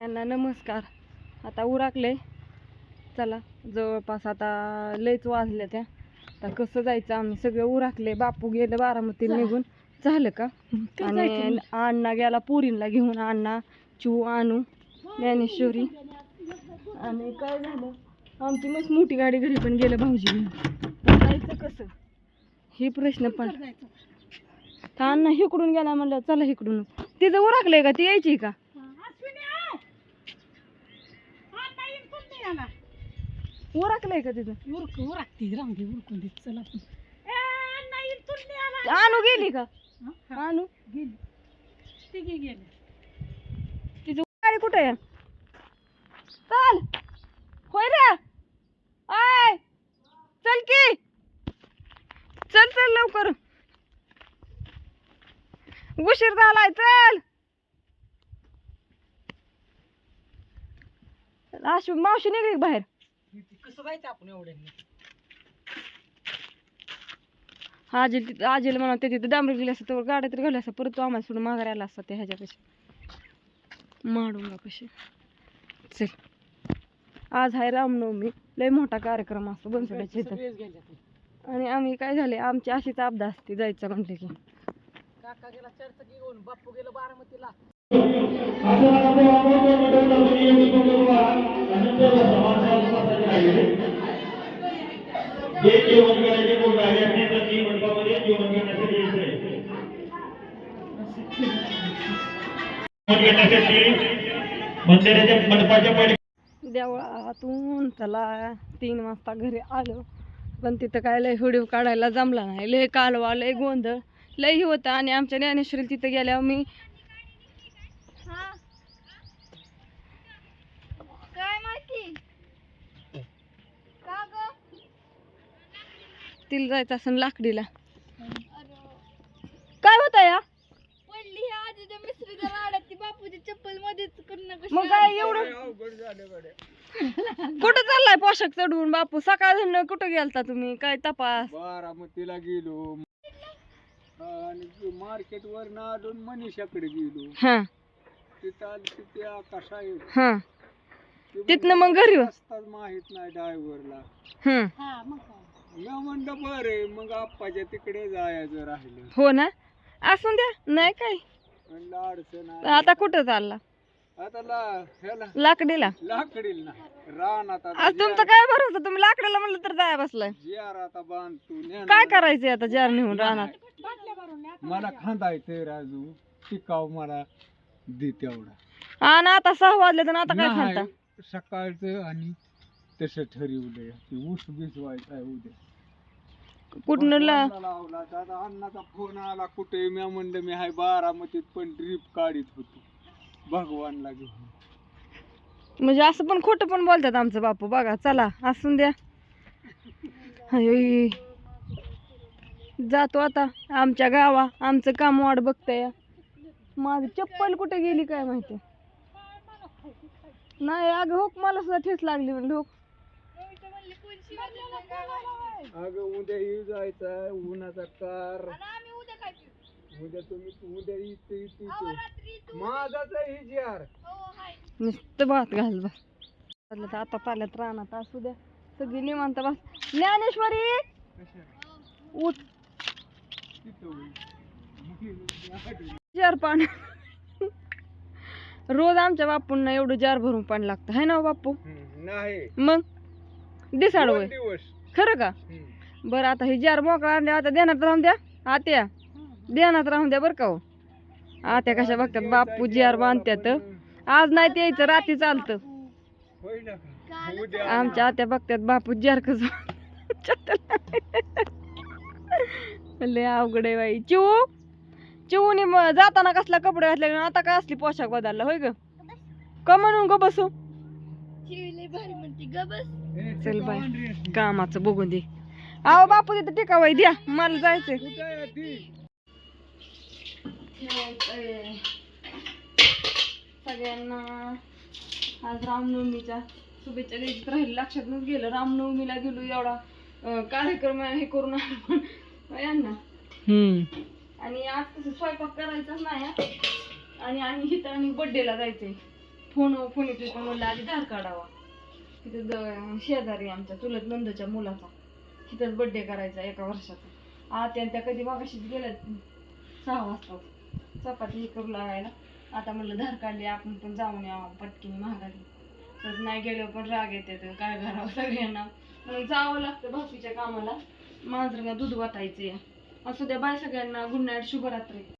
यांना नमस्कार. आता उराकले चला जवळपास आता लयच वाजल्या त्या. आता कसं जायचं आम्ही? सगळे उराकले बापू गेलं बारामती निघून. झालं का? आणि अण्णा गेला पुरीला घेऊन. अण्णा चिऊ आणू ज्ञानेश्वरी. आणि काय झालं? आमची मस्त मोठी गाडी घरी पण गेलं भाऊजी घेऊन. जायचं कसं? हे प्रश्न पण अण्णा इकडून गेला म्हणलं चला इकडून तिथं उराकलंय का? ती यायची का? उराकलंय का तिथं? आणू गेली का? आणू. तिची गाडी कुठे आहे? चल. होय रे. आय. चल की. चल चल लवकर. उशीर झालाय चल. आशू मावशी निघली का बाहेर. जायचं आपण एवढ्यांनी. आजील आजील म्हणा ते तिथे डांबरी गेली असतं तर गाड्या तर घालू असं परत तो आम्हाला सोडून माघारी आला असता ते ह्याच्यापाशी माडूंगा कशी. चल. आज आहे रामनवमी. लय मोठा कार्यक्रम असतो बनसोड्याच्या इथं. आणि आम्ही काय झाले आमची अशीच आपदा असते जायचं म्हटलं की. काका गेला चार चाकी घेऊन बाप्पू गेला बारामतीला. जे जेवण करायचे कोण राहिले असतील तर ती मंडपामध्ये जेवण करण्यासाठी यायचंय. मंदिराच्या मंडपाच्या पहिले देवळातून चला तीन वाजता घरी आलो. पण तिथं काय लय व्हिडिओ काढायला जमला नाही. लय कालवा लय गोंधळ लय होता. आणि आमच्या ज्ञानेश्वरी तिथं गेल्यावर मी काय माहिती का ग तिला जायचं असं लाकडीला. काय होतं या पडली ह्या आजीच्या मिस्त्रीच्या राड्यात ती बापूच्या चप्पल मध्येच करणं कशी मग काय एवढं? कुठं चाललाय पोशाख चढवून बापू? सकाळ कुठं गेलता तुम्ही? काय तपास? बारामतीला गेलो. आणि मार्केट वर आलो मनीषाकडे गेलो. हा. तिथं आली तिथे आकाश आहे. हा. ते तिथनं मग घरी. रस्ताच माहीत नाही ड्रायव्हरला हम्म. हा मग काय? म्हणलं बरे मग आप्पाच्या तिकडे जायचं राहिलं. हो ना? असून द्या. नाही काय? म्हणलं अडचण आली. आता कुठं चालला? आता ला ह्याला लाकडीला. लाकडील. ना रान आता आज तुमचं काय भरोसा तुम्ही लाकडाला म्हणलं तर जाय बसलाय. जियार आता बांधतो. काय करायचंय आता जार नेऊन राहणार मला खांदायचंय राजू टिकाव मला दे तेवढा. आणि आता सहा वाजले तर आता काय नाही, खाता सकाळचं आणि तसं ठरवलंय ते ऊस भिजवायचा आहे उद्या. कुठनं ला लावला अण्णाचा फोन आला कुठे? मी म्हणलं मी हाय बारामतीत पण ड्रीप काढीत होतो. भगवानला घेऊन. म्हणजे असं पण खोटं पण बोलतात आमचं बापू. बघा चला असून द्या. अय. जातो आता आमच्या गावा. आमचं काम वाट बघतय. माझी चप्पल कुठे गेली काय माहिती? नाही अगं होक मला सुद्धा ठेच लागली म्हणलं होक. अगं उद्या येऊ जायचं उन्हाचा कार उद्या तुम्ही उद्या इथे इथे माझाच आहे ही जार हो हाय. नुसतं भात घाल बस. आता पाल्यात रानात असू द्या. सगळी निवांत बस. ज्ञानेश्वरी! उठ. जार पाणी रोज आमच्या बापूंना एवढं जार भरून पाणी लागतं. है ना हो बापू? नाही. मग? दिसाड दोन वय. दिवस. खरं का? हम्म. बरं आता ही जार मोकळा आणल्या आता ध्यानात राहून द्या. आत्या. ध्यानात राहून द्या बरं का हो. आत्या कशा बघतात? बापू जार बांधतात आज नाही ते यायचं रात्री चालतं. होय ना का? उद्या आमच्या आत्या बघतात बापू जार कसं लय अवघड आहे बाई. चिऊ. चिवूनी म- जाताना कसला कपडे घातले आणि आता काय असली पोशाख बदलला होय ग? का म्हणून ग बसू? चल बाय. कामाचं बघून दे. आहो बापू तिथं टिकावाई द्या मला जायचंय? सगळ्यांना आज रामनवमीच्या शुभेच्छा द्यायची राहील. लक्षात गेलं रामनवमीला गेलो एवढा कार्यक्रम हे करून आलो यांना. आणि आज कसं स्वयंपाक करायचाच नाही हा. आणि आणि इथं आणि बड्डेला जायचंय. फोन फोन येतो पण म्हणलं आधी धार काढावा. तिथं ज- शेजारी आमच्या चुलत नंदच्या मुलाचा. तिथंच बड्डे करायचा एका वर्षाचा. आत्या आणि त्या कधी मागाशीच गेल्यात सहा वाजता. चपाती हे करू लागायला. आता म्हणलं धार काढली आपण पण जाऊन यावं पटकीने महागारी. तर नाही गेलो पण राग येते तर काय करावं सगळ्यांना. म्हणून जावं लागतं भाकरीच्या कामाला. मांजरांना दूध वाटायचे असू द्या बाय सगळ्यांना. गुड नाईट शुभरात्री.